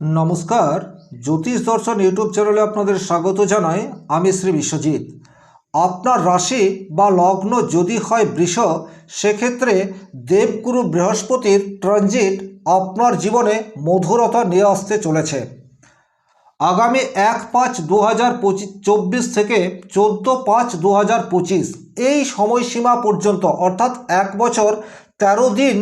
নমস্কার। জ্যোতিষ দর্শন ইউটিউব চ্যানেলে আপনাদের স্বাগত জানাই। আমি শ্রী বিশ্বজিৎ। আপনার রাশি বা লগ্ন যদি হয় বৃষ, সেক্ষেত্রে দেবগুরু বৃহস্পতির ট্রানজিট আপনার জীবনে মধুরতা নিয়ে আসতে চলেছে। আগামী এক পাঁচ দু হাজার চব্বিশ থেকে চোদ্দ পাঁচ দু হাজার পঁচিশ এই সময়সীমা পর্যন্ত, অর্থাৎ এক বছর তেরো দিন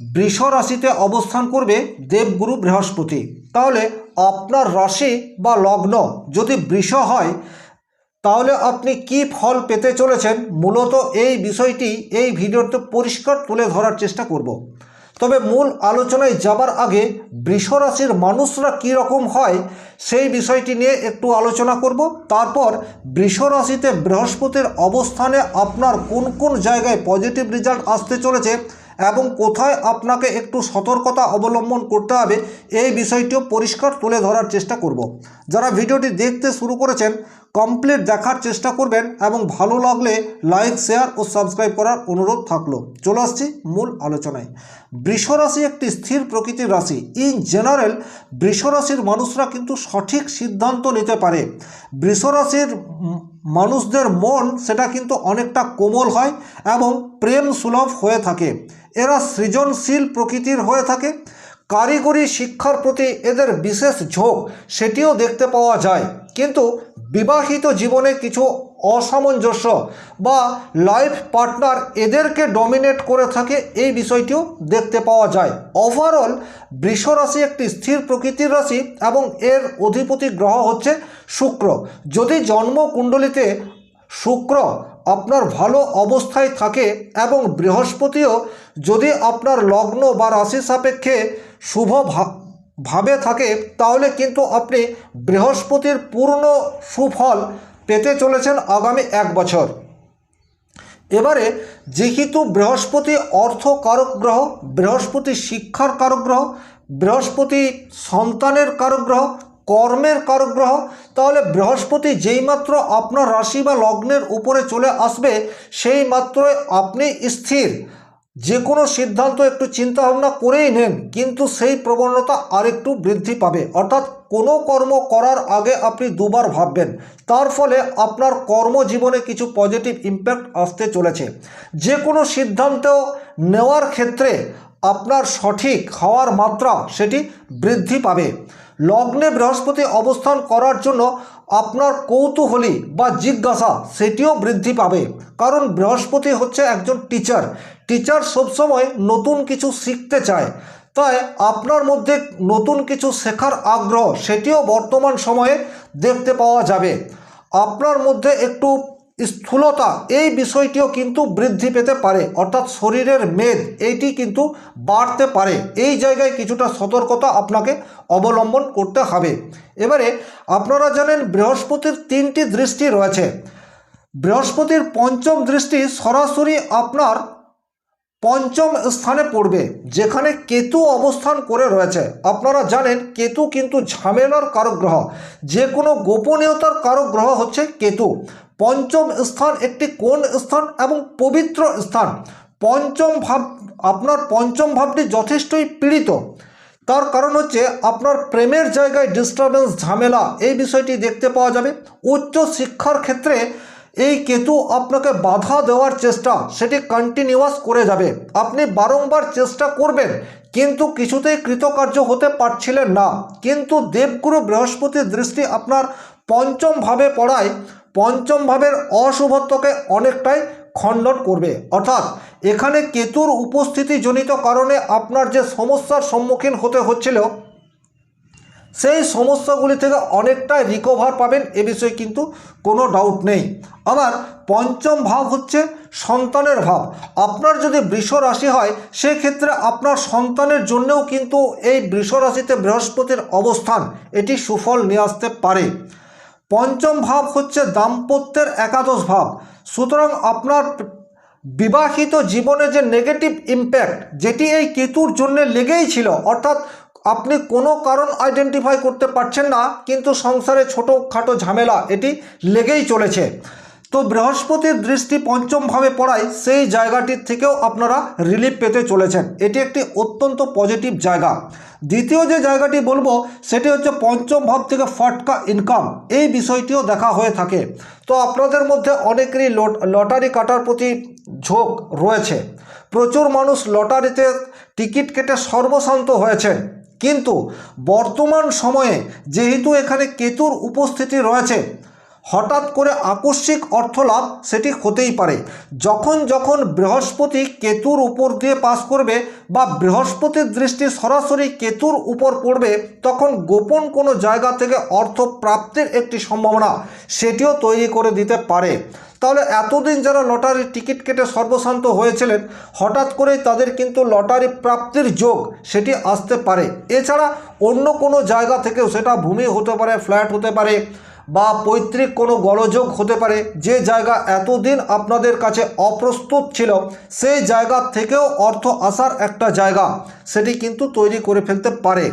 বৃষ রাশিতে অবস্থান করবে দেবগুরু বৃহস্পতি। তাহলে আপনার রাশি বা লগ্ন যদি বৃষ হয়, তাহলে আপনি কি ফল পেতে চলেছেন? মূলত এই বিষয়টি এই ভিডিওতে পরিষ্কার তুলে ধরার চেষ্টা করব। তবে মূল আলোচনায় যাবার আগে বৃষ রাশির মানুষরা কী রকম হয় সেই বিষয়টি নিয়ে একটু আলোচনা করব। তারপর বৃষ রাশিতে বৃহস্পতির অবস্থানে আপনার কোন কোন জায়গায় পজিটিভ রেজাল্ট আসতে চলেছে এবং কোথায় আপনাকে একটু সতর্কতা অবলম্বন করতে হবে এই বিষয়টিও পরিষ্কার তুলে ধরার চেষ্টা করব। যারা ভিডিওটি দেখতে শুরু করেছেন কমপ্লিট দেখার চেষ্টা করবেন এবং ভালো লাগলে লাইক শেয়ার ও সাবস্ক্রাইব করার অনুরোধ থাকল। চলে আসছি মূল আলোচনায়। বৃষ রাশি একটি স্থির প্রকৃতির রাশি। ইন জেনারেল বৃষ রাশির মানুষরা কিন্তু সঠিক সিদ্ধান্ত নিতে পারে। বৃষ রাশির উম, মানুষদের মন সেটা কিন্তু অনেকটা কোমল হয় এবং প্রেম সুলভ হয়ে থাকে। এরা সৃজনশীল প্রকৃতির হয়ে থাকে। কারিগরি শিক্ষার প্রতি এদের বিশেষ ঝোঁক, সেটিও দেখতে পাওয়া যায়। কিন্তু বিবাহিত জীবনে কিছু অসামঞ্জস্য বা লাইফ পার্টনার এদেরকে ডমিনেট করে থাকে, এই বিষয়টিও দেখতে পাওয়া যায়। ওভারঅল বৃষ রাশি একটি স্থির প্রকৃতির রাশি এবং এর অধিপতি গ্রহ হচ্ছে শুক্র। যদি জন্মকুণ্ডলিতে শুক্র আপনার ভালো অবস্থায় থাকে এবং বৃহস্পতিও যদি আপনার লগ্ন বা রাশি সাপেক্ষে শুভ ভাবে থাকে, তাহলে কিন্তু আপনি বৃহস্পতির পূর্ণ সুফল পেতে চলেছেন আগামী এক বছর। এবারে যেহেতু বৃহস্পতি অর্থ কারক গ্রহ, বৃহস্পতি শিক্ষার কারক গ্রহ, বৃহস্পতি সন্তানের কারক গ্রহ কর্মের কারক গ্রহ তাহলে বৃহস্পতি যেইমাত্র আপনার রাশি বা লগ্নের উপরে চলে আসবে, সেই মাত্রই আপনি স্থির। যে কোনো সিদ্ধান্ত একটু চিন্তা ভাবনা করেই নেন, কিন্তু সেই প্রবণতা আরেকটু বৃদ্ধি পাবে। অর্থাৎ কোনো কর্ম করার আগে আপনি দুবার ভাববেন। তার ফলে আপনার কর্মজীবনে কিছু পজিটিভ ইম্প্যাক্ট আসতে চলেছে। যে কোনো সিদ্ধান্ত নেওয়ার ক্ষেত্রে আপনার সঠিক হওয়ার মাত্রা সেটি বৃদ্ধি পাবে। লগ্নে বৃহস্পতি অবস্থান করার জন্য আপনার কৌতূহলী বা জিজ্ঞাসা সেটিও বৃদ্ধি পাবে। কারণ বৃহস্পতি হচ্ছে একজন টিচার টিচার সবসময় নতুন কিছু শিখতে চায়। তাই আপনার মধ্যে নতুন কিছু শেখার আগ্রহ সেটিও বর্তমান সময়ে দেখতে পাওয়া যাবে। আপনার মধ্যে একটু স্থূলতা, এই বিষয়টিও কিন্তু বৃদ্ধি পেতে পারে। অর্থাৎ শরীরের মেদ, এইটি কিন্তু বাড়তে পারে। এই জায়গায় কিছুটা সতর্কতা আপনাকে অবলম্বন করতে হবে। এবারে আপনারা জানেন বৃহস্পতির তিনটি দৃষ্টি রয়েছে। বৃহস্পতির পঞ্চম দৃষ্টি সরাসরি আপনার পঞ্চম স্থানে পড়বে, যেখানে কেতু অবস্থান করে রয়েছে। আপনারা জানেন কেতু কিন্তু ঝামেলার কারক গ্রহ। যে কোনো গোপনীয়তার কারক গ্রহ হচ্ছে কেতু। পঞ্চম স্থান একটি কোন স্থান এবং পবিত্র স্থান? পঞ্চম ভাব, আপনার পঞ্চম ভাবটি যথেষ্টই পীড়িত। তার কারণ হচ্ছে আপনার প্রেমের জায়গায় ডিস্টারবেন্স ঝামেলা, এই বিষয়টি দেখতে পাওয়া যাবে। উচ্চ শিক্ষার ক্ষেত্রে এই কেতু আপনাকে বাধা দেওয়ার চেষ্টা, সেটি কন্টিনিউয়াস করে যাবে। আপনি বারংবার চেষ্টা করবেন, কিন্তু কিছুতেই কৃতকার্য হতে পারছিলেন না। কিন্তু দেবগুরু বৃহস্পতির দৃষ্টি আপনার পঞ্চমভাবে পড়ায় পঞ্চম ভাবের অশুভত্বকে অনেকটাই খণ্ডন করবে। অর্থাৎ এখানে কেতুর উপস্থিতিজনিত কারণে আপনার যে সমস্যার সম্মুখীন হতে হচ্ছিল, সেই সমস্যাগুলি থেকে অনেকটাই রিকভার পাবেন এ বিষয়ে কিন্তু কোনো ডাউট নেই। আবার পঞ্চম ভাব হচ্ছে সন্তানের ভাব। আপনার যদি বৃষ রাশি হয়, সেক্ষেত্রে আপনার সন্তানের জন্যও কিন্তু এই বৃষ রাশিতে বৃহস্পতির অবস্থান এটি সুফল নিয়ে আসতে পারে। পঞ্চম ভাব হচ্ছে দাম্পত্যের একাদশ ভাব। সুতরাং আপনার বিবাহিত জীবনে যে নেগেটিভ ইম্প্যাক্ট যেটি এই কেতুর জন্য লেগেই ছিল, অর্থাৎ আপনি কোনো কারণ আইডেন্টিফাই করতে পারছেন না, কিন্তু সংসারে ছোটোখাটো ঝামেলা, এটি লেগেই চলেছে। তো বৃহস্পতির দৃষ্টি পঞ্চমভাবে পড়ায় সেই জায়গাটির থেকেও আপনারা রিলিফ পেতে চলেছেন। এটি একটি অত্যন্ত পজিটিভ জায়গা। দ্বিতীয় যে জায়গাটি বলব, সেটি হচ্ছে পঞ্চম ভাব থেকে ফটকা ইনকাম এই বিষয়টিও দেখা হয়ে থাকে। তো আপনাদের মধ্যে অনেকেরই লট- লটারি কাটার প্রতি ঝোঁক রয়েছে। প্রচুর মানুষ লটারিতে টিকিট কেটে সর্বশান্ত হয়েছেন। কিন্তু বর্তমান সময়ে যেহেতু এখানে কেতুর উপস্থিতি রয়েছে হঠাৎ করে আকস্মিক অর্থলাভ সেটি হতেই পারে। যখন যখন বৃহস্পতি কেতুর উপর দিয়ে পাস করবে বা বৃহস্পতির দৃষ্টি সরাসরি কেতুর উপর পড়বে, তখন গোপন কোনো জায়গা থেকে অর্থ প্রাপ্তির একটি সম্ভাবনা সেটিও তৈরি করে দিতে পারে। তাহলে এতদিন যারা লটারির টিকিট কেটে সর্বশান্ত হয়েছিলেন, হঠাৎ করেই তাদের কিন্তু লটারি প্রাপ্তির যোগ সেটি আসতে পারে। এছাড়া অন্য কোনো জায়গা থেকেও সেটা ভূমি হতে পারে, ফ্ল্যাট হতে পারে। বা পৈতৃক কোনো গলযোগ হতে পারে, যে জায়গা এতদিন আপনাদের কাছে অপ্রস্তুত ছিল, সেই জায়গা থেকেও অর্থ আসার একটা জায়গা, সেটি কিন্তু তৈরি করে ফেলতে পারে।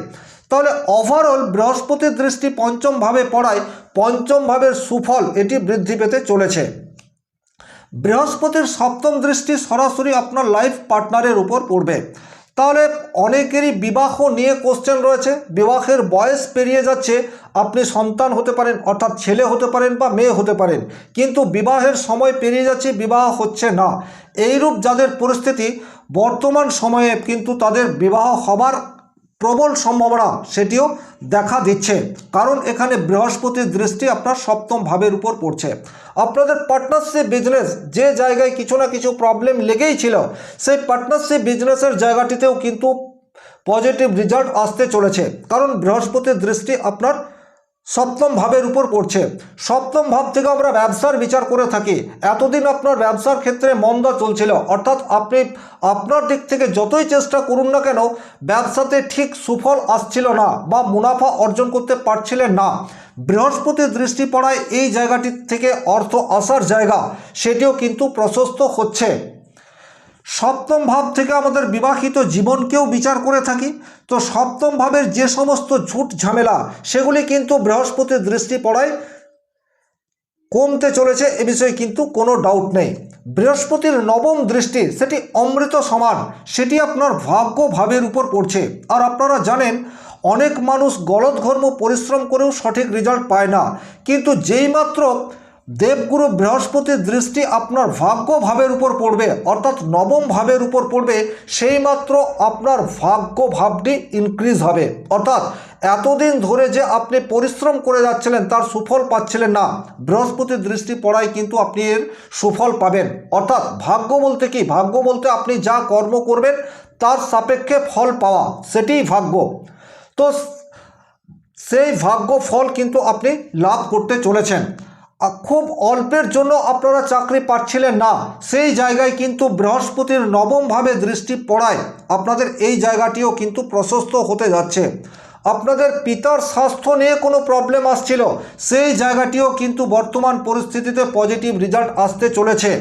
তাহলে ওভারঅল বৃহস্পতির দৃষ্টি পঞ্চমভাবে পড়ায় পঞ্চম ভাবের সুফল এটি বৃদ্ধি পেতে চলেছে। বৃহস্পতির সপ্তম দৃষ্টি সরাসরি আপনার লাইফ পার্টনারের উপর পড়বে। তাহলে অনেকেরই বিবাহ নিয়ে কোশ্চেন রয়েছে। বিবাহের বয়স পেরিয়ে যাচ্ছে। আপনি সন্তান হতে পারেন, অর্থাৎ ছেলে হতে পারেন বা মেয়ে হতে পারেন। কিন্তু বিবাহের সময় পেরিয়ে যাচ্ছে, বিবাহ হচ্ছে না। এইরূপ যাদের পরিস্থিতি বর্তমান সময়ে কিন্তু তাদের বিবাহ হবার প্রবল সম্ভাবনা সেটিও দেখা দিচ্ছে। কারণ এখানে বৃহস্পতির দৃষ্টি আপনার সপ্তম ভাবের উপর পড়ছে। আপনাদের পার্টনারশিপ বিজনেস যে জায়গায় কিছু না কিছু প্রবলেম লেগেই ছিল, সেই পার্টনারশিপ বিজনেসের জায়গাটিতেও কিন্তু পজিটিভ রেজাল্ট আসতে চলেছে। কারণ বৃহস্পতির দৃষ্টি আপনার সপ্তম ভাবের উপর পড়ছে। সপ্তম ভাব থেকে আমরা ব্যবসার বিচার করে থাকি। এতদিন আপনার ব্যবসার ক্ষেত্রে মন্দা চলছিল। অর্থাৎ আপনি, আপনার দিক থেকে যতই চেষ্টা করুন না কেন, ব্যবসাতে ঠিক সুফল আসছিল না বা মুনাফা অর্জন করতে পারছিলেন না। বৃহস্পতির দৃষ্টি পড়ায় এই জায়গাটির থেকে অর্থ আসার জায়গা, সেটিও কিন্তু প্রশস্ত হচ্ছে। সপ্তম ভাব থেকে আমাদের বিবাহিত জীবনকেও বিচার করে থাকি। তো সপ্তম ভাবের যে সমস্ত ঝুট ঝামেলা, সেগুলি কিন্তু বৃহস্পতির দৃষ্টি পড়ায় কমতে চলেছে, এ বিষয়ে কিন্তু কোনো ডাউট নেই। বৃহস্পতির নবম দৃষ্টি, সেটি অমৃত সমান, সেটি আপনার ভাগ্য ভাবের উপর পড়ছে। আর আপনারা জানেন, অনেক মানুষ গলদঘর্ম পরিশ্রম করেও সঠিক রেজাল্ট পায় না। কিন্তু যেইমাত্র দেবগুরু বৃহস্পতির দৃষ্টি আপনার ভাগ্য ভাবের উপর পড়বে, অর্থাৎ নবম ভাবের উপর পড়বে, সেইমাত্র আপনার ভাগ্য ভাবটি ইনক্রিজ হবে। অর্থাৎ এতদিন ধরে যে আপনি পরিশ্রম করে যাচ্ছিলেন, তার সুফল পাচ্ছিলেন না। বৃহস্পতির দৃষ্টি পড়ায় কিন্তু আপনি এর সুফল পাবেন। অর্থাৎ ভাগ্য বলতে কি? ভাগ্য বলতে আপনি যা কর্ম করবেন, তার সাপেক্ষে ফল পাওয়া, সেটিই ভাগ্য। তো সেই ভাগ্য ফল কিন্তু আপনি লাভ করতে চলেছেন। খুব অল্পের জন্য আপনারা চাকরি পাচ্ছিলেন না। সেই জায়গায় কিন্তু বৃহস্পতির নবমভাবে দৃষ্টি পড়ায়। আপনাদের এই জায়গাটিও কিন্তু প্রশস্ত হতে যাচ্ছে। আপনাদের পিতার স্বাস্থ্য নিয়ে কোনো প্রবলেম আসছিল। সেই জায়গাটিও কিন্তু বর্তমান পরিস্থিতিতে পজিটিভ রেজাল্ট আসতে চলেছে।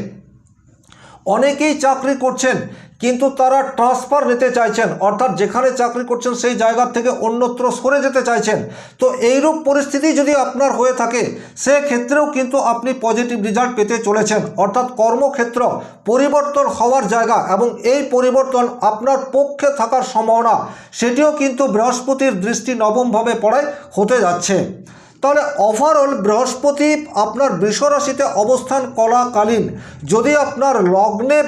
অনেকেই চাকরি করছেন। কিন্তু তারা ট্রান্সফার নিতে চাইছেন, অর্থাৎ যেখানে চাকরি করছেন সেই জায়গা থেকে অন্যত্র সরে যেতে চাইছেন। তো এইরূপ পরিস্থিতি যদি আপনার হয়ে থাকে, সেক্ষেত্রেও কিন্তু আপনি পজিটিভ রেজাল্ট পেতে চলেছেন। অর্থাৎ কর্মক্ষেত্র পরিবর্তন হওয়ার জায়গা এবং এই পরিবর্তন আপনার পক্ষে থাকার সম্ভাবনা, সেটিও কিন্তু বৃহস্পতির দৃষ্টি নবমভাবে পড়ায় হতে যাচ্ছে। তাহলে ওভারঅল বৃহস্পতি আপনার বৃষরাশিতে অবস্থান কলাকালীন যদি আপনার লগ্নে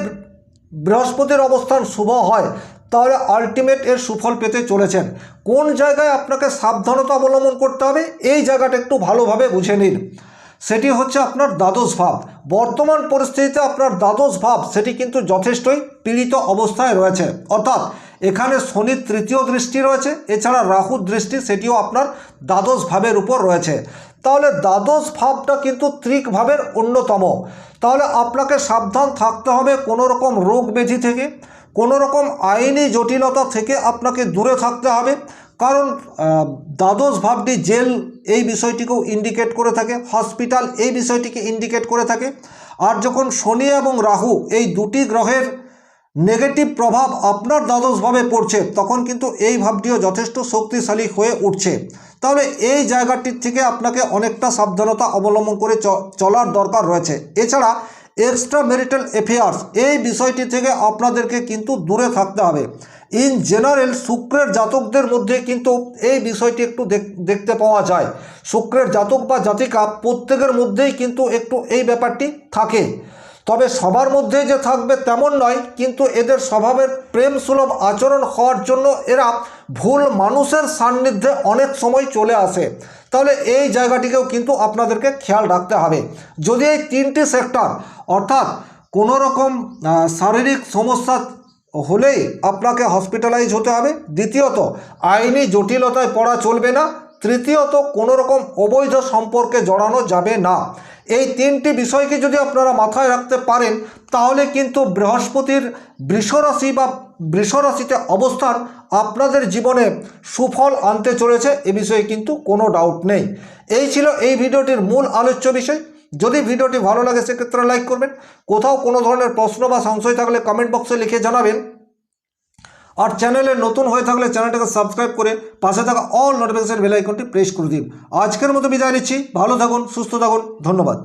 বৃহস্পতির অবস্থান শুভ হয়, তাহলে আলটিমেট এর সুফল পেতে চলেছেন। কোন জায়গায় আপনাকে সাবধানতা অবলম্বন করতে হবে, এই জায়গাটা একটু ভালোভাবে বুঝে নিন। সেটি হচ্ছে আপনার দ্বাদশ ভাব। বর্তমান পরিস্থিতিতে আপনার দ্বাদশ ভাব, সেটি কিন্তু যথেষ্টই পীড়িত অবস্থায় রয়েছে। অর্থাৎ এখানে শনির তৃতীয় দৃষ্টি রয়েছে, এছাড়া রাহুর দৃষ্টি, সেটিও আপনার দ্বাদশ ভাবের উপর রয়েছে। তাহলে দ্বাদশ ভাবটা কিন্তু ত্রিক ভাবের অন্যতম। তাহলে আপনাকে সাবধান থাকতে হবে কোনো রকম রোগ ব্যাধি থেকে কোনো রকম আইনি জটিলতা থেকে আপনাকে দূরে থাকতে হবে। কারণ দ্বাদশ ভাবটি জেল এই বিষয়টিকেও ইন্ডিকেট করে থাকে হসপিটাল এই বিষয়টিকে ইন্ডিকেট করে থাকে। আর যখন শনি এবং রাহু এই দুটি গ্রহের নেগেটিভ প্রভাব আপনার দ্বাদশভাবে পড়ছে, তখন কিন্তু এই ভাবটিও যথেষ্ট শক্তিশালী হয়ে উঠছে। তাহলে এই জায়গাটির থেকে আপনাকে অনেকটা সাবধানতা অবলম্বন করে চলার দরকার রয়েছে। এছাড়া এক্সট্রা ম্যারিটাল অ্যাফেয়ার্স এই বিষয়টি থেকে আপনাদেরকে কিন্তু দূরে থাকতে হবে। ইন জেনারেল শুক্রের জাতকদের মধ্যে কিন্তু এই বিষয়টি একটু দেখ- দেখতে পাওয়া যায়। শুক্রের জাতক বা জাতিকা প্রত্যেকের মধ্যেই কিন্তু একটু এই ব্যাপারটি থাকে। তবে সবার মধ্যে যে থাকবে তেমন নয়, কিন্তু এদের স্বভাবের প্রেম সুলভ আচরণ হওয়ার জন্য এরা ভুল মানুষের সান্নিধ্যে অনেক সময় চলে আসে। তাহলে এই জায়গাটিকেও কিন্তু আপনাদেরকে খেয়াল রাখতে হবে। যদি এই তিনটি সেক্টর অর্থাৎ কোনো রকম শারীরিক সমস্যা হলেই আপনাকে হসপিটালাইজ হতে হবে। দ্বিতীয়ত, আইনি জটিলতায় পড়া চলবে না। তৃতীয়ত কোনো রকম অবৈধ সম্পর্কে জড়ানো যাবে না। এই তিনটি বিষয়কে যদি আপনারা মাথায় রাখতে পারেন, তাহলে কিন্তু বৃহস্পতির বৃষরাশি বা বৃষরাশিতে অবস্থান আপনাদের জীবনে সুফল আনতে চলেছে, এ বিষয়ে কিন্তু কোনো ডাউট নেই। এই ছিল এই ভিডিওটির মূল আলোচ্য বিষয়। যদি ভিডিওটি ভালো লাগে, সেক্ষেত্রে লাইক করবেন। কোথাও কোনো ধরনের প্রশ্ন বা সংশয় থাকলে কমেন্ট বক্সে লিখে জানাবেন। আর চ্যানেলে নতুন হয়ে থাকলে চ্যানেলটাকে সাবস্ক্রাইব করে পাশে থাকা অল নোটিফিকেশন বেল আইকনটি প্রেস করে দিন। আজকের মতো বিদায় নিচ্ছি। ভালো থাকুন, সুস্থ থাকুন। ধন্যবাদ।